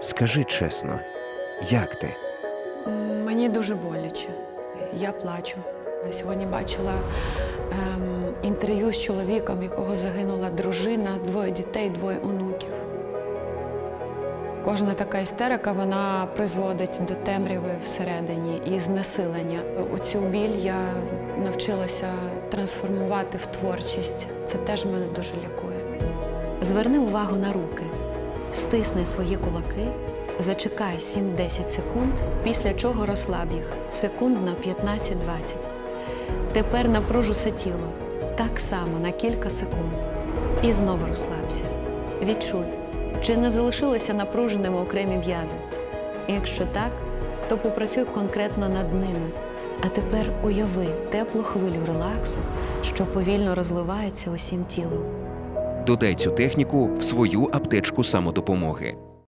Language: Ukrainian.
Скажи чесно, як ти? Мені дуже боляче. Я плачу. Сьогодні бачила ем, інтерв'ю з чоловіком, в якого загинула дружина, двоє дітей, двоє онуків. Кожна така істерика вона призводить до темряви всередині і знесилення. Оцю біль я навчилася трансформувати в творчість. Це теж мене дуже лікує. Зверни увагу на руки, стисни свої кулаки, зачекай 7-10 секунд, після чого розслаб їх секунд на 15-20. Тепер напруж усе тіло так само на кілька секунд. І знову розслабся. Відчуй, чи не залишилися напруженими окремі м'язи. Якщо так, то попрацюй конкретно над ними. А тепер уяви теплу хвилю релаксу, що повільно розливається усім тілом. Додай цю техніку в свою аптечку самодопомоги.